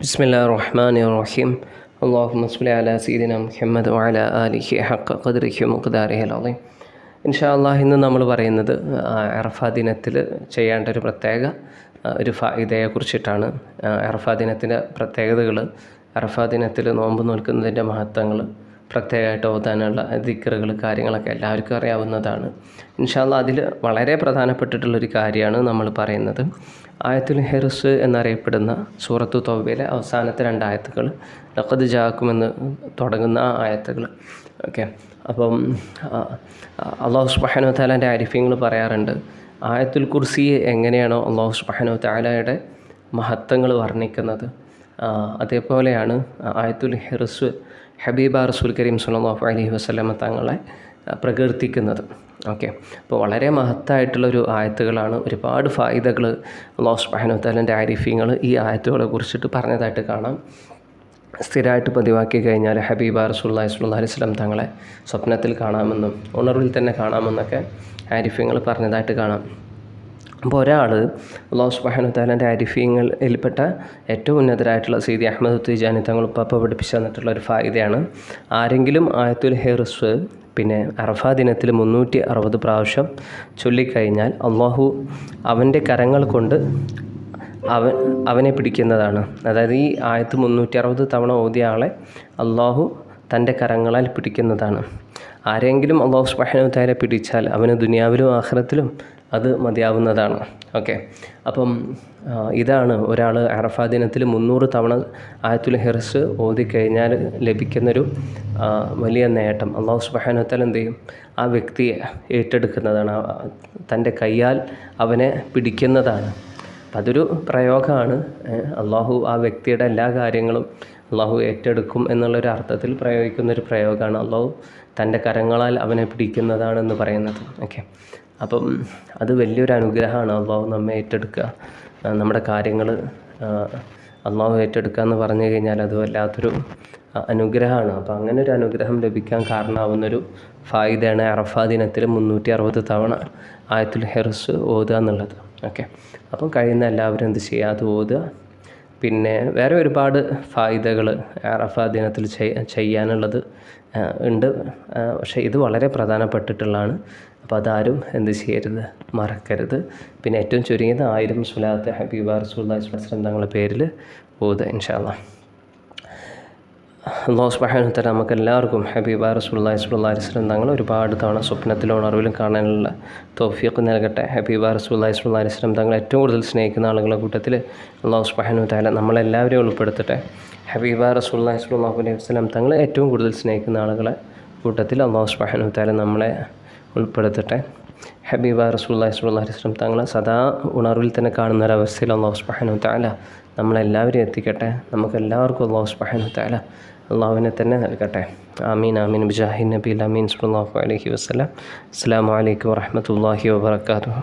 ബിസ്മില്ലാ റഹ്മാൻ റഹീം അള്ളാഹു മസ്ലി അല സീദിന മുഹമ്മദ് വഅല അലിഹി ഹക്ക ഖദ്രിഹി മുഖ്താരിഹി അലീം ഇൻഷാ അള്ളാഹ് ഇന്ന് നമ്മൾ പറയുന്നത് അറഫ ദിനത്തിൽ ചെയ്യേണ്ട ഒരു പ്രത്യേക ഒരു ഫായിദയെ കുറിച്ചിട്ടാണ്. അറഫ ദിനത്തിന്റെ പ്രത്യേകതകൾ അറഫ ദിനത്തിൽ നോമ്പ് നോൽക്കുന്നതിന്റെ മഹത്വങ്ങൾ പ്രത്യേകമായിട്ട് ഓതാനുള്ള ദിക്കറുകൾ കാര്യങ്ങളൊക്കെ എല്ലാവർക്കും അറിയാവുന്നതാണ്. ഇൻഷാല്ല അതിൽ വളരെ പ്രധാനപ്പെട്ടിട്ടുള്ളൊരു കാര്യമാണ് നമ്മൾ പറയുന്നത്. ആയത്തുൽ ഹിർസ് എന്നറിയപ്പെടുന്ന സൂറത്തു തോബയിലെ അവസാനത്തെ രണ്ട് ആയത്തുകൾ ലഖദ് ജാക്കുമെന്ന് തുടങ്ങുന്ന ആ ആയത്തുകൾ. ഓക്കെ. അപ്പം അള്ളാഹു സുബാനു താലാന്റെ അരിഫ്യങ്ങൾ പറയാറുണ്ട് ആയത്തുൽ കുർസി എങ്ങനെയാണോ അള്ളാഹു സുബാനു താലയുടെ മഹത്വങ്ങൾ വർണിക്കുന്നത്. അതേപോലെയാണ് ആയത്തുൽ ഹിർസ് ഹബീബ റസൂൽ കരീം സല്ലല്ലാഹു അലൈഹി വസ്ലമ തങ്ങളെ പ്രകീർത്തിക്കുന്നത്. ഓക്കെ. അപ്പോൾ വളരെ മഹത്തായിട്ടുള്ളൊരു ആയത്തുകളാണ് ഒരുപാട് ഫായിദകൾ ലോസ് സുബ്ഹാനഹു വതആലന്റെ ആരിഫ്യങ്ങൾ ഈ ആയത്തുകളെ കുറിച്ചിട്ട് പറഞ്ഞതായിട്ട് കാണാം. സ്ഥിരമായിട്ട് പതിവാക്കി കഴിഞ്ഞാൽ ഹബീബ റസൂല്ലാഹി സ്വല്ലല്ലാഹി അലൈഹി വസല്ലം തങ്ങളെ സ്വപ്നത്തിൽ കാണാമെന്നും ഉണർവിൽ തന്നെ കാണാമെന്നൊക്കെ ആരിഫ്യങ്ങൾ പറഞ്ഞതായിട്ട് കാണാം. അപ്പോൾ ഒരാൾ അള്ളാഹു സുബ്ഹാനഹു അരിഫീങ്ങളിൽപ്പെട്ട ഏറ്റവും ഉന്നതരായിട്ടുള്ള സീതി അഹമ്മദ് ഉത്തേജാനി തങ്ങൾ ഉപ്പാപ്പ പഠിപ്പിച്ചു തന്നിട്ടുള്ള ഒരു ഫായിദയാണ്. ആരെങ്കിലും ആയത്തുൽ ഹെറിസ് പിന്നെ അറഫാ ദിനത്തിൽ മുന്നൂറ്റി അറുപത് പ്രാവശ്യം ചൊല്ലിക്കഴിഞ്ഞാൽ അള്ളാഹു അവന്റെ കരങ്ങൾ കൊണ്ട് അവൻ അവനെ പിടിക്കുന്നതാണ്. അതായത് ഈ ആയത്ത് മുന്നൂറ്റി അറുപത് തവണ ഓതിയ ആളെ അള്ളാഹു തന്റെ കരങ്ങളാൽ പിടിക്കുന്നതാണ്. ആരെങ്കിലും അള്ളാഹു സുബ്ഹാനഹു വതആല പിടിച്ചാൽ അവന് ദുനിയാവിലും ആഖിറത്തിലും അത് മതിയാവുന്നതാണ്. ഓക്കെ. അപ്പം ഇതാണ് ഒരാൾ അറഫാ ദിനത്തിൽ മുന്നൂറ് തവണ ആയത്തുൽ ഹിർസ് ഓതിക്കഴിഞ്ഞാൽ ലഭിക്കുന്നൊരു വലിയ നേട്ടം. അള്ളാഹു വതആല എന്ത് ചെയ്യും? ആ വ്യക്തിയെ ഏറ്റെടുക്കുന്നതാണ്. തന്റെ കയ്യാൽ അവനെ പിടിക്കുന്നതാണ്. അതൊരു പ്രയോഗമാണ്. അള്ളാഹു ആ വ്യക്തിയുടെ എല്ലാ കാര്യങ്ങളും അള്ളാഹു ഏറ്റെടുക്കും എന്നുള്ളൊരു അർത്ഥത്തിൽ പ്രയോഗിക്കുന്ന ഒരു പ്രയോഗമാണ് അള്ളാഹു തന്റെ കരങ്ങളാൽ അവനെ പിടിക്കുന്നതാണെന്ന് പറയുന്നത്. ഓക്കെ അപ്പം അത് വലിയൊരു അനുഗ്രഹമാണ് അള്ളാഹു നമ്മെ ഏറ്റെടുക്കുക. നമ്മുടെ കാര്യങ്ങൾ അള്ളാഹു ഏറ്റെടുക്കുക എന്ന് പറഞ്ഞു കഴിഞ്ഞാൽ അത് വല്ലാത്തൊരു അനുഗ്രഹമാണ്. അപ്പോൾ അങ്ങനെ ഒരു അനുഗ്രഹം ലഭിക്കാൻ കാരണമാവുന്നൊരു ഫായിദയാണ് അറഫാ ദിനത്തിൽ മുന്നൂറ്റി അറുപത് തവണ ആയത്തുൽ ഹെർസ് ഓതുക എന്നുള്ളത്. ഓക്കെ അപ്പം കഴിയുന്ന എല്ലാവരും എന്ത് ചെയ്യുക? അത് ഓതുക. പിന്നെ വേറെ ഒരുപാട് ഫായിദകൾ അറഫാ ദിനത്തിൽ ചെയ്യ- ചെയ്യാനുള്ളത് ഉണ്ട് പക്ഷേ ഇത് വളരെ പ്രധാനപ്പെട്ടിട്ടുള്ളതാണ് അപ്പോൾ അതാരും എന്ത് ചെയ്യരുത് മറക്കരുത് പിന്നെ ഏറ്റവും ചുരുങ്ങിയത് ആയിരം സുലാത്ത് ഹബീബ റസൂല്ലാ വസ്ലം തങ്ങളുടെ പേരിൽ ഓതുക ഇൻഷാല്ലാ അള്ളാഹു സുബ്ഹാനഹു തആല നമുക്ക് എല്ലാവർക്കും ഹബീബ റസൂലുള്ളാഹി സ്വല്ലല്ലാഹി അലൈഹി വസല്ലം തങ്ങൾ ഒരുപാട് തവണ സ്വപ്നത്തിലും ഉണർവിലും കാണാനുള്ള തൗഫീഖ് നൽകട്ടെ. ഹബീബ റസൂലുള്ളാഹി സ്വല്ലല്ലാഹി അലൈഹി വസല്ലം തങ്ങൾ ഏറ്റവും കൂടുതൽ സ്നേഹിക്കുന്ന ആളുകളുടെ കൂട്ടത്തിൽ അള്ളാഹു തആല നമ്മളെല്ലാവരെയും ഉൾപ്പെടുത്തട്ടെ. ഹബീബ റസൂലുള്ളാഹി സ്വല്ലല്ലാഹു അലൈഹി വസല്ലം തങ്ങൾ ഏറ്റവും കൂടുതൽ സ്നേഹിക്കുന്ന ആളുകളെ കൂട്ടത്തിൽ അള്ളാഹു തആല നമ്മളെ ഉൾപ്പെടുത്തട്ടെ. ഹബീബ റസൂലുള്ളാഹി സ്വല്ലല്ലാഹി അലൈഹി വസല്ലം തങ്ങളെ സദാ ഉണർവിൽ തന്നെ കാണുന്ന ഒരവസ്ഥയിൽ അള്ളാഹു തആല നമ്മളെല്ലാവരെയും എത്തിക്കട്ടെ. നമുക്കെല്ലാവർക്കും അള്ളാഹു വതആല അള്ളാഹുവിനെ തന്നെ നൽകട്ടെ. ആമീൻ ആമീൻ. ബിജാഹിൻ നബി അമീൻ സുല്ലാഹു അലൈഹി വസല്ലം. അസ്സലാമു അലൈക്കും വാഹമത്തല്ലാഹി വബറകാതുഹു.